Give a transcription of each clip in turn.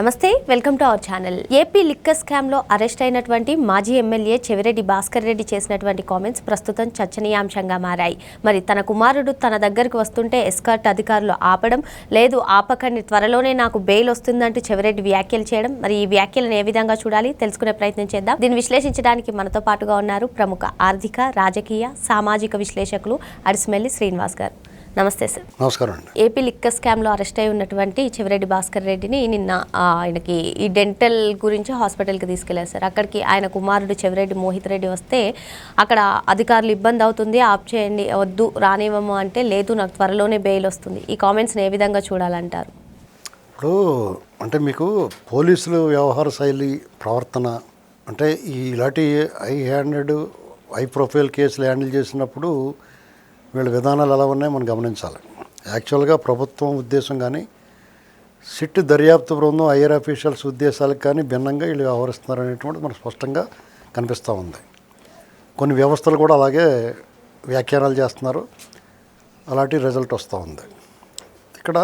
Namaste welcome to our channel. AP liquor స్కామ్లో arrest అయినటువంటి మాజీ ఎమ్మెల్యే చెవిరెడ్డి భాస్కర్ రెడ్డి చేసినటువంటి కామెంట్స్ ప్రస్తుతం చర్చనీయాంశంగా మారాయి. మరి తన కుమారుడు తన దగ్గరకు వస్తుంటే ఎస్కార్ట్ అధికారులు ఆపడం లేదు ఆపకండి త్వరలోనే నాకు బెయిల్ వస్తుందంటూ చెవిరెడ్డి వ్యాఖ్యలు చేయడం మరి ఈ వ్యాఖ్యలను ఏ విధంగా చూడాలి తెలుసుకునే ప్రయత్నం చేద్దాం. దీన్ని విశ్లేషించడానికి మనతో పాటుగా ఉన్నారు ప్రముఖ ఆర్థిక రాజకీయ సామాజిక విశ్లేషకులు అడిసిమెల్లి శ్రీనివాస్ గారు. నమస్తే సార్. నమస్కారం అండి. ఏపీ లిక్కర్ స్కామ్లో అరెస్ట్ అయి ఉన్నటువంటి చెవిరెడ్డి భాస్కర్ రెడ్డిని నిన్న ఆయనకి ఈ డెంటల్ గురించి హాస్పిటల్కి తీసుకెళ్ళారు సార్. అక్కడికి ఆయన కుమారుడు చెవిరెడ్డి మోహిత్ రెడ్డి వస్తే అక్కడ అధికారులు ఇబ్బంది అవుతుంది ఆప్ చేయండి వద్దు రానివ్వము అంటే లేదు నాకు త్వరలోనే బెయిల్ వస్తుంది. ఈ కామెంట్స్ని ఏ విధంగా చూడాలంటారు? ఇప్పుడు అంటే మీకు పోలీసులు వ్యవహార శైలి ప్రవర్తన అంటే ఈ ఇలాంటి హై హ్యాండెడ్ హై ప్రొఫైల్ కేసులు హ్యాండిల్ చేసినప్పుడు వీళ్ళ విధానాలు ఎలా ఉన్నాయో మనం గమనించాలి. యాక్చువల్గా ప్రభుత్వం ఉద్దేశం కానీ సిట్ దర్యాప్తు బృందం ఐఆర్ అఫీషియల్స్ ఉద్దేశాలకు కానీ భిన్నంగా వీళ్ళు వ్యవహరిస్తున్నారు అనేటువంటిది మనకు స్పష్టంగా కనిపిస్తూ ఉంది. కొన్ని వ్యవస్థలు కూడా అలాగే వ్యాఖ్యానాలు చేస్తున్నారు. అలాంటి రిజల్ట్ వస్తూ ఉంది. ఇక్కడ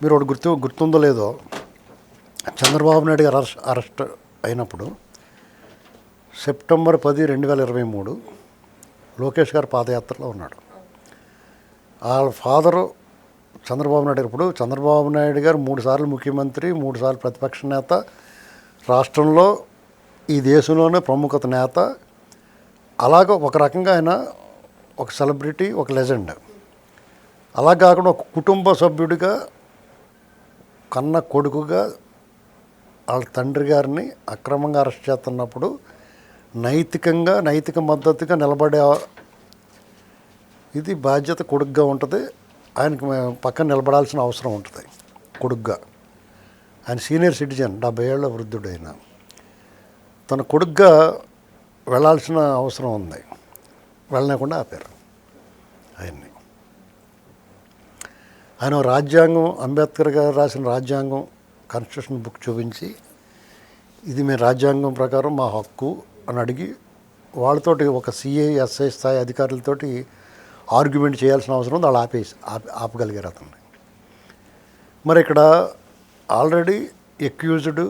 మీరు ఒకటి గుర్తు గుర్తుందో లేదో చంద్రబాబు నాయుడు గారు అరెస్ట్ అరెస్ట్ అయినప్పుడు సెప్టెంబర్ పది రెండు వేల ఇరవై మూడు లోకేష్ గారు పాదయాత్రలో ఉన్నాడు. వాళ్ళ ఫాదరు చంద్రబాబు నాయుడు ఇప్పుడు. చంద్రబాబు నాయుడు గారు మూడు సార్లు ముఖ్యమంత్రి మూడు సార్లు ప్రతిపక్ష నేత. రాష్ట్రంలో ఈ దేశంలోనే ప్రముఖత నేత. అలాగే ఒక రకంగా ఆయన ఒక సెలబ్రిటీ ఒక లెజెండ్. అలా కాకుండా ఒక కుటుంబ సభ్యుడిగా కన్న కొడుకుగా వాళ్ళ తండ్రి గారిని అక్రమంగా అరెస్ట్ చేస్తున్నప్పుడు నైతికంగా నైతిక మద్దతుగా నిలబడే ఇది బాధ్యత కొడుగ్గా ఉంటుంది. ఆయనకి పక్కన నిలబడాల్సిన అవసరం ఉంటుంది. కొడుగ్గా. ఆయన సీనియర్ సిటిజన్ డెబ్బై ఏళ్ళ వృద్ధుడైన. తన కొడుగ్గా వెళ్ళాల్సిన అవసరం ఉంది. వెళ్ళలేకుండా ఆపారు ఆయన్ని. ఆయన రాజ్యాంగం అంబేద్కర్ గారు రాసిన రాజ్యాంగం కాన్స్టిట్యూషన్ బుక్ చూపించి ఇది మీ రాజ్యాంగం ప్రకారం మా హక్కు అని అడిగి వాళ్ళతోటి ఒక సిఐ ఎస్ఐ స్థాయి అధికారులతోటి ఆర్గ్యుమెంట్ చేయాల్సిన అవసరం ఉంది వాళ్ళు ఆపేసి ఆప ఆపగలిగారు అతన్ని. మరి ఇక్కడ ఆల్రెడీ ఎక్యూజ్డ్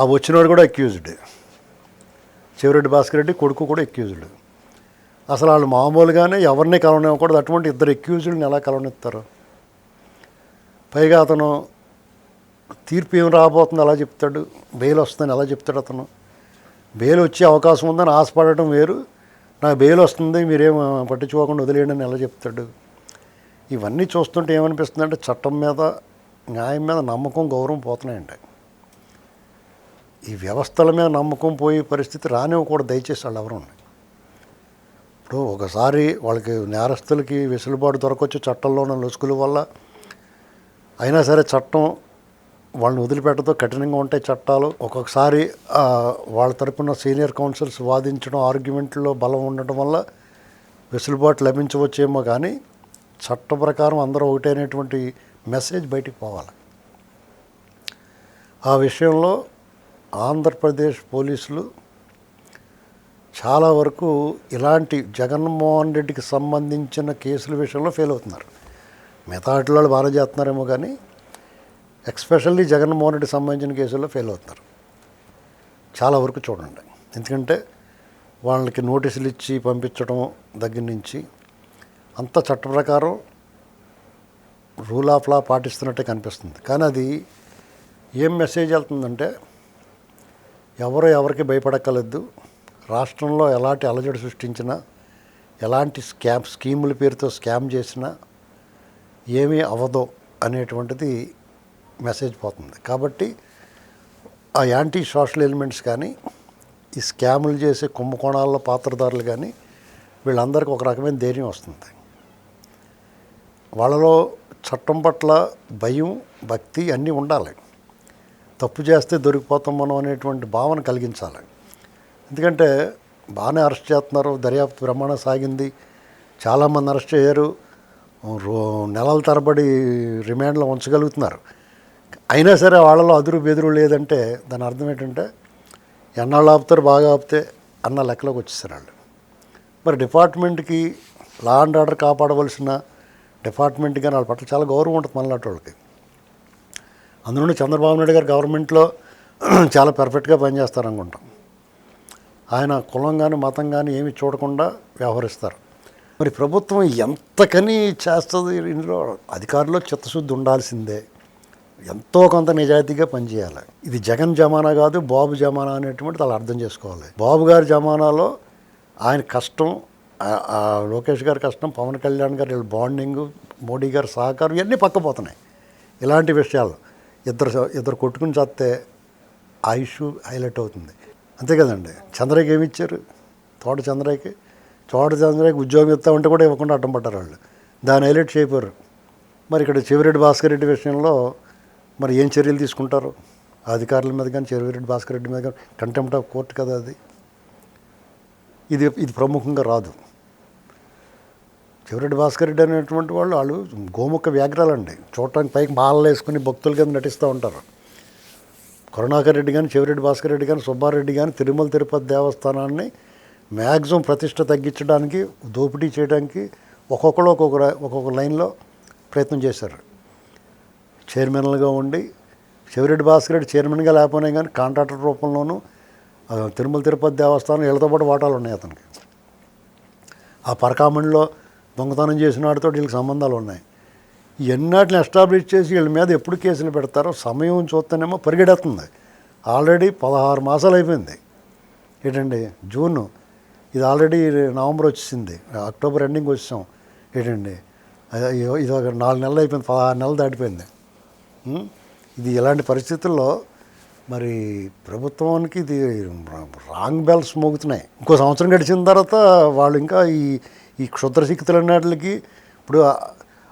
ఆ వచ్చినవాడు కూడా ఎక్యూజ్డ్. చివరెడ్డి భాస్కర్ రెడ్డి కొడుకు కూడా ఎక్యూజ్డ్. అసలు వాళ్ళు మామూలుగానే ఎవరిని కలవనివ్వకూడదు అటువంటి ఇద్దరు ఎక్యూజ్డ్ని ఎలా కలవనిస్తారు? పైగా అతను తీర్పు ఏం రాబోతుంది ఎలా చెప్తాడు? బెయిల్ వస్తుందని ఎలా చెప్తాడు అతను? బెయిల్ వచ్చే అవకాశం ఉందని ఆశపడటం వేరు నాకు బెయిల్ వస్తుంది మీరేం పట్టించుకోకుండా వదిలేయండి అని ఎలా చెప్తాడు. ఇవన్నీ చూస్తుంటే ఏమనిపిస్తుందంటే చట్టం మీద న్యాయం మీద నమ్మకం గౌరవం పోతున్నాయండి ఈ వ్యవస్థల మీద నమ్మకం పోయే పరిస్థితి రానివ్వకూడదు దయచేసి వాళ్ళు ఎవరు ఇప్పుడు ఒకసారి వాళ్ళకి నేరస్తులకి వెసులుబాటు దొరకవచ్చు చట్టంలో ఉన్న లొసుకుల వల్ల అయినా సరే చట్టం వాళ్ళని వదిలిపెట్టతో కఠినంగా ఉంటాయి చట్టాలు. ఒక్కొక్కసారి వాళ్ళ తరపున సీనియర్ కౌన్సిల్స్ వాదించడం ఆర్గ్యుమెంట్లో బలం ఉండటం వల్ల వెసులుబాటు లభించవచ్చేమో కానీ చట్ట ప్రకారం అందరూ ఒకటే మెసేజ్ బయటికి పోవాలి. ఆ విషయంలో ఆంధ్రప్రదేశ్ పోలీసులు చాలా వరకు ఇలాంటి జగన్మోహన్ రెడ్డికి సంబంధించిన కేసుల విషయంలో ఫెయిల్ అవుతున్నారు. మిగతా వాటిలో వాళ్ళు బాగానే చేస్తున్నారేమో కానీ ఎక్స్పెషల్లీ జగన్మోహన్ రెడ్డి సంబంధించిన కేసుల్లో ఫెయిల్ అవుతున్నారు. చాలా వరకు చూడండి. ఎందుకంటే వాళ్ళకి నోటీసులు ఇచ్చి పంపించడం దగ్గర నుంచి అంత చట్ట ప్రకారం రూల్ ఆఫ్ లా పాటిస్తున్నట్టే కనిపిస్తుంది. కానీ అది ఏం మెసేజ్ వెళ్తుందంటే ఎవరు ఎవరికి భయపడక్కర్లేదు. రాష్ట్రంలో ఎలాంటి అలజడి సృష్టించినా ఎలాంటి స్కామ్ స్కీముల పేరుతో స్కామ్ చేసినా ఏమీ అవ్వదు అనేటువంటిది మెసేజ్ పోతుంది. కాబట్టి ఆ యాంటీ సోషల్ ఎలిమెంట్స్ కానీ ఈ స్కాములు చేసే కుంభకోణాల్లో పాత్రదారులు కానీ వీళ్ళందరికీ ఒక రకమైన ధైర్యం వస్తుంది. వాళ్ళలో చట్టం పట్ల భయం భక్తి అన్నీ ఉండాలి. తప్పు చేస్తే దొరికిపోతాం మనం అనేటువంటి భావన కలిగించాలి. ఎందుకంటే బాగానే అరెస్ట్ చేస్తున్నారు దర్యాప్తు ప్రమాణం సాగింది చాలామంది అరెస్ట్ అయ్యారు రో- నెలల తరబడి రిమాండ్లో ఉంచగలుగుతున్నారు. అయినా సరే వాళ్ళలో అదురు బెదురు లేదంటే దాని అర్థం ఏంటంటే ఎన్నాళ్ళు ఆపుతారు బాగా ఆపితే అన్న లెక్కలోకి వచ్చేసారు వాళ్ళు. మరి డిపార్ట్మెంట్కి లా అండ్ ఆర్డర్ కాపాడవలసిన డిపార్ట్మెంట్ కానీ వాళ్ళ పట్ల చాలా గౌరవం ఉంటుంది మనలాంటి వాళ్ళకి. అందులోనూ చంద్రబాబు నాయుడు గారు గవర్నమెంట్లో చాలా పర్ఫెక్ట్గా పనిచేస్తారనుకుంటాం. ఆయన కులం కానీ మతం కానీ ఏమి చూడకుండా వ్యవహరిస్తారు. మరి ప్రభుత్వం ఎంతకని చేస్తుంది ఇందులో? అధికారుల్లో చిత్తశుద్ధి ఉండాల్సిందే. ఎంతో కొంత నిజాయితీగా పనిచేయాలి. ఇది జగన్ జమానా కాదు బాబు జమానా అనేటువంటిది వాళ్ళు అర్థం చేసుకోవాలి. బాబు గారి జమానాలో ఆయన కష్టం లోకేష్ గారి కష్టం పవన్ కళ్యాణ్ గారి బాండింగ్ మోడీ గారి సహకారం ఇవన్నీ పక్కపోతున్నాయి. ఇలాంటి విషయాలు ఇద్దరు ఇద్దరు కొట్టుకుని చస్తే ఆ ఇష్యూ హైలైట్ అవుతుంది. అంతే కదండి. చంద్రకి ఏమి ఇచ్చారు? తోట చంద్రకి తోట చంద్రకి ఉద్యోగం ఇస్తా ఉంటే కూడా ఇవ్వకుండా అడ్డం పడ్డారు వాళ్ళు. దాన్ని హైలైట్ చేయపోయారు మరి ఇక్కడ చెవిరెడ్డి భాస్కర్ రెడ్డి విషయంలో మరి ఏం చర్యలు తీసుకుంటారు? అధికారుల మీద కానీ చెరువిరెడ్డి భాస్కర్ రెడ్డి మీద కానీ కంటెంప్ట్ ఆఫ్ కోర్టు కదా అది. ఇది ఇది ప్రముఖంగా రాదు. చెవిరెడ్డి భాస్కర్ రెడ్డి అనేటువంటి వాళ్ళు వాళ్ళు గోముఖ వ్యాఘ్రాలండి. చూడటానికి పైకి మాలలు వేసుకుని భక్తుల కింద నటిస్తూ ఉంటారు. కరుణాకర్ రెడ్డి కానీ చెవిరెడ్డి భాస్కర్ రెడ్డి కానీ సుబ్బారెడ్డి కానీ తిరుమల తిరుపతి దేవస్థానాన్ని మ్యాక్సిమం ప్రతిష్ట తగ్గించడానికి దోపిడీ చేయడానికి ఒక్కొక్కరు ఒక్కొక్క ఒక్కొక్క లైన్లో ప్రయత్నం చేశారు. చైర్మన్లుగా ఉండి చెవిరెడ్డి భాస్కర్ రెడ్డి చైర్మన్గా లేకపోయినా కానీ కాంట్రాక్టర్ రూపంలోనూ తిరుమల తిరుపతి దేవస్థానం వీళ్ళతో పాటు వాటాలు ఉన్నాయి అతనికి. ఆ పరకామణిలో దొంగతనం చేసిన వాడితో వీళ్ళకి సంబంధాలు ఉన్నాయి. ఎన్నాటిని ఎస్టాబ్లిష్ చేసి వీళ్ళ మీద ఎప్పుడు కేసులు పెడతారో సమయం చూస్తేనేమో పరిగెడేస్తుంది ఆల్రెడీ పదహారు మాసాలు అయిపోయింది. ఏంటండి? జూన్ ఇది ఆల్రెడీ నవంబర్ వచ్చేసింది. అక్టోబర్ ఎండింగ్ వచ్చాం. ఏంటండి? ఇది ఒక నాలుగు నెలలు అయిపోయింది. పదహారు నెలలు దాటిపోయింది. ఇది ఇలాంటి పరిస్థితుల్లో మరి ప్రభుత్వానికి ఇది రాంగ్ బెల్స్ మోగుతున్నాయి. ఇంకో సంవత్సరం గడిచిన తర్వాత వాళ్ళు ఇంకా ఈ ఈ క్షుద్రశక్తులు అన్నిటికి ఇప్పుడు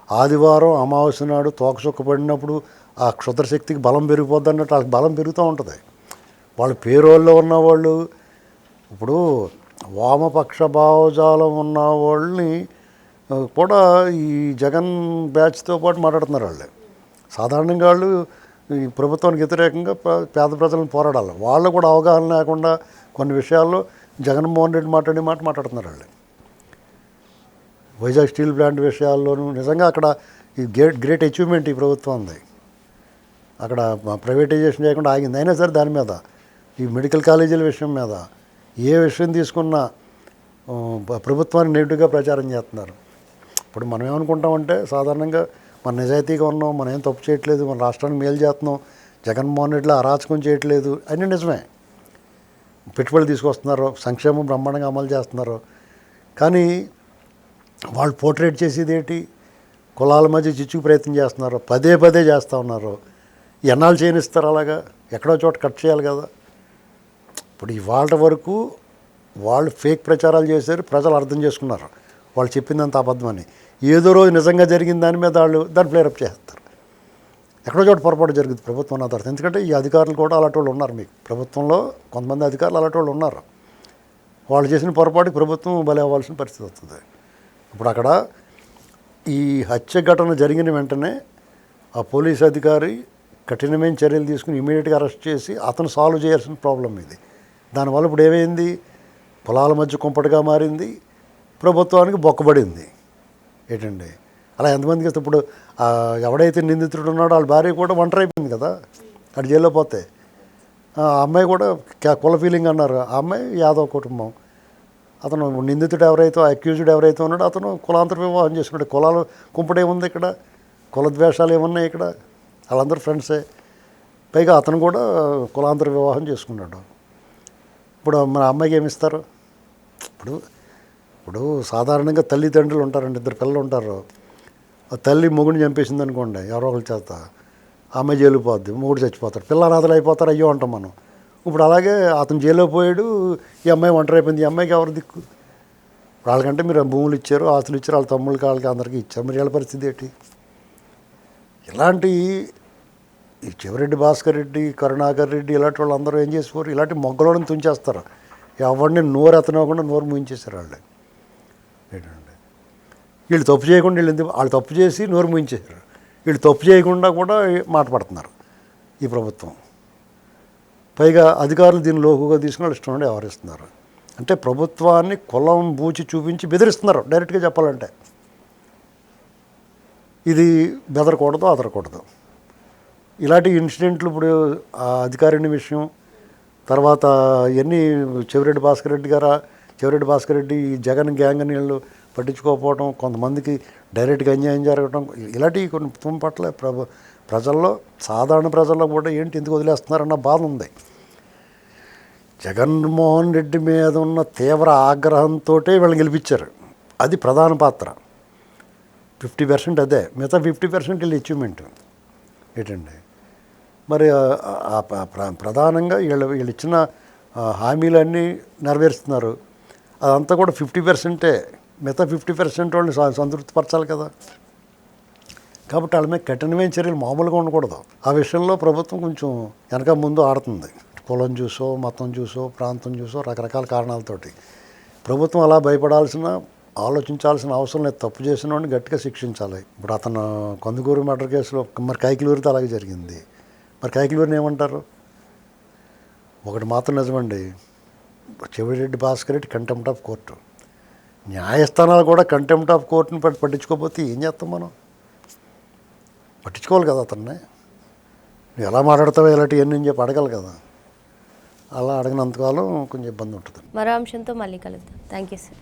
ఆదివారం అమావాస్య నాడు తోకచొక్కబడినప్పుడు ఆ క్షుద్రశక్తికి బలం పెరిగిపోద్ది అన్నట్టు వాళ్ళకి బలం పెరుగుతూ ఉంటుంది. వాళ్ళ పేరోళ్ళు ఉన్నవాళ్ళు ఇప్పుడు వామపక్ష భావజాలం ఉన్న వాళ్ళని కూడా ఈ జగన్ బ్యాచ్తో పాటు మాట్లాడుతున్నారు వాళ్ళు. సాధారణంగా వాళ్ళు ఈ ప్రభుత్వానికి వ్యతిరేకంగా పేద ప్రజలను పోరాడాలి. వాళ్ళు కూడా అవగాహన లేకుండా కొన్ని విషయాల్లో జగన్మోహన్ రెడ్డి మాట్లాడే మాట మాట్లాడుతున్నారు వాళ్ళు. వైజాగ్ స్టీల్ ప్లాంట్ విషయాల్లోనూ నిజంగా అక్కడ ఈ గ్రేట్ గ్రేట్ అచీవ్మెంట్ ఈ ప్రభుత్వం ఉంది. అక్కడ ప్రైవేటైజేషన్ చేయకుండా ఆగింది. అయినా సరే దాని మీద ఈ మెడికల్ కాలేజీల విషయం మీద ఏ విషయం తీసుకున్నా ప్రభుత్వాన్ని నెగిటివ్గా ప్రచారం చేస్తున్నారు. ఇప్పుడు మనం ఏమనుకుంటామంటే సాధారణంగా మన నిజాయితీగా ఉన్నాం మనం ఏం తప్పు చేయట్లేదు మన రాష్ట్రానికి మేలు చేస్తున్నాం జగన్మోహన్ రెడ్డిలో అరాచకం చేయట్లేదు అన్నీ నిజమే. పెట్టుబడులు తీసుకొస్తున్నారు సంక్షేమం బ్రహ్మాండంగా అమలు చేస్తున్నారు. కానీ వాళ్ళు పోర్ట్రేట్ చేసేది ఏంటి? కులాల మధ్య చిచ్చుకు ప్రయత్నం చేస్తున్నారు పదే పదే చేస్తూ ఉన్నారు. ఎన్నాళ్ళు చేయనిస్తారు అలాగా? ఎక్కడో చోట కట్ చేయాలి కదా. ఇప్పుడు ఇవాళ వరకు వాళ్ళు ఫేక్ ప్రచారాలు చేశారు ప్రజలు అర్థం చేసుకున్నారు. వాళ్ళు చెప్పిందంత అబద్ధమని. ఏదో రోజు నిజంగా జరిగిన దాని మీద వాళ్ళు దాన్ని ప్లేరప్ చేస్తారు ఎక్కడో చోట పొరపాటు జరిగింది ప్రభుత్వం ఉన్న తర్వాత ఎందుకంటే ఈ అధికారులు కూడా అలాంటి వాళ్ళు ఉన్నారు మీకు. ప్రభుత్వంలో కొంతమంది అధికారులు అలాంటి వాళ్ళు ఉన్నారు. వాళ్ళు చేసిన పొరపాటుకి ప్రభుత్వం బలి అవ్వాల్సిన పరిస్థితి వస్తుంది. ఇప్పుడు అక్కడ ఈ హత్య ఘటన జరిగిన వెంటనే ఆ పోలీస్ అధికారి కఠినమైన చర్యలు తీసుకుని ఇమీడియట్గా అరెస్ట్ చేసి అతను సాల్వ్ చేయాల్సిన ప్రాబ్లం ఇది. దానివల్ల ఇప్పుడు ఏమైంది? పొలాల మధ్య కుంపటిగా మారింది. ప్రభుత్వానికి బొక్కబడింది. ఏంటండి? అలా ఎంతమందికి ఇస్తే ఇప్పుడు ఎవడైతే నిందితుడు ఉన్నాడో వాళ్ళ భార్య కూడా ఒంటరి అయిపోయింది కదా? అటు జైల్లో పోతే. ఆ అమ్మాయి కూడా కుల ఫీలింగ్ అన్నారు. ఆ అమ్మాయి యాదవ్ కుటుంబం. అతను నిందితుడు ఎవరైతే అక్యూజ్డ్ ఎవరైతే ఉన్నాడో అతను కులాంతర వివాహం చేసుకున్నాడు. కులాలు కుంపడే ఉంది ఇక్కడ? కుల ద్వేషాలు ఏమున్నాయి ఇక్కడ? వాళ్ళందరూ ఫ్రెండ్సే పైగా అతను కూడా కులాంతర వివాహం చేసుకున్నాడు. ఇప్పుడు మన అమ్మాయికి ఏమిస్తారు ఇప్పుడు ఇప్పుడు సాధారణంగా తల్లిదండ్రులు ఉంటారండి ఇద్దరు పిల్లలు ఉంటారు. ఆ తల్లి మొగుడిని చంపేసింది అనుకోండి ఎవరో ఒకరి చేత. ఆమె అమ్మాయి జైలు పోద్ది మొగుడు చచ్చిపోతాడు. పిల్లనాథలు అయిపోతారు అయ్యో అంటాం మనం. ఇప్పుడు అలాగే అతను జైల్లో పోయాడు ఈ అమ్మాయి ఒంటరి అయిపోయింది ఈ అమ్మాయికి ఎవరు దిక్కు? వాళ్ళకంటే మీరు భూములు ఇచ్చారు ఆస్తులు ఇచ్చారు వాళ్ళ తమ్ముళ్ళకి వాళ్ళకి అందరికీ ఇచ్చారు మరి వీళ్ళ పరిస్థితి ఏంటి? ఇలాంటి ఈ చివరెడ్డి భాస్కర్ రెడ్డి కరుణాకర్ రెడ్డి ఇలాంటి వాళ్ళు అందరూ ఏం చేసుకోరు ఇలాంటి మొగ్గలోని తుంచేస్తారు. ఎవరిని నోరు ఎత్తనివ్వకుండా నోరు ముయించేస్తారు వాళ్ళు. ఏంటండి వీళ్ళు తప్పు చేయకుండా వీళ్ళు ఎందుకు వాళ్ళు తప్పు చేసి నోరు ముయించేశారు. వీళ్ళు తప్పు చేయకుండా కూడా మాట పడుతున్నారు ఈ ప్రభుత్వం. పైగా అధికారులు దీన్ని లోకుగా తీసుకుని వాళ్ళు ఇష్టం వ్యవహరిస్తున్నారు. అంటే ప్రభుత్వాన్ని కులం బూచి చూపించి బెదిరిస్తున్నారు డైరెక్ట్గా చెప్పాలంటే. ఇది బెదరకూడదు అదరకూడదు ఇలాంటి ఇన్సిడెంట్లు ఇప్పుడు ఆ అధికారిని విషయం తర్వాత ఇవన్నీ చెవిరెడ్డి భాస్కర్ రెడ్డి గారా చెవిరెడ్డి భాస్కర్ రెడ్డి ఈ జగన్ గ్యాంగ్ నీళ్ళు పట్టించుకోకపోవటం పట్టించుకోకపోవడం కొంతమందికి డైరెక్ట్గా అన్యాయం జరగడం ఇలాంటివి కొన్ని తుమ్ పట్ల ప్రభు ప్రజల్లో సాధారణ ప్రజల్లో కూడా ఏంటి ఎందుకు వదిలేస్తున్నారన్న బాధ ఉంది. జగన్మోహన్ రెడ్డి మీద ఉన్న తీవ్ర ఆగ్రహంతో వీళ్ళని గెలిపించారు. అది ప్రధాన పాత్ర. ఫిఫ్టీ పర్సెంట్ అదే. మిగతా ఫిఫ్టీ పర్సెంట్ వీళ్ళు అచీవ్మెంట్. ఏంటండి? మరి ప్ర- ప్రధానంగా వీళ్ళు వీళ్ళు ఇచ్చిన హామీలన్నీ నెరవేరుస్తున్నారు. అదంతా కూడా ఫిఫ్టీ పర్సెంటే మిగతా ఫిఫ్టీ పర్సెంట్ వాళ్ళని సంతృప్తిపరచాలి కదా. కాబట్టి వాళ్ళ మీద కఠినమైన చర్యలు మామూలుగా ఉండకూడదు. ఆ విషయంలో ప్రభుత్వం కొంచెం వెనక ముందు ఆడుతుంది. కులం చూసో మతం చూసో ప్రాంతం చూసో రకరకాల కారణాలతోటి. ప్రభుత్వం అలా భయపడాల్సిన ఆలోచించాల్సిన అవసరం లేదు. తప్పు చేసిన వాడిని గట్టిగా శిక్షించాలి. ఇప్పుడు అతను కందుకూరు మర్డర్ కేసులో మరి కైకిలూరితో అలాగే జరిగింది. మరి కైకిలూరిని ఏమంటారు? ఒకటి మాత్రం నిజమండి. Chevireddy Bhaskar Reddy contempt of court. న్యాయస్థానాలు కూడా కంటెంప్ట్ ఆఫ్ కోర్టుని పట్టి పట్టించుకోకపోతే ఏం చేస్తాం మనం? పట్టించుకోవాలి కదా అతన్ని. నువ్వు ఎలా మాట్లాడతావో ఇలాంటివన్నీ అని చెప్పి అడగాలి కదా. అలా అడిగినంతకాలం కొంచెం ఇబ్బంది ఉంటుంది మరో అంశంతో మళ్ళీ కలుద్దాం. Thank you sir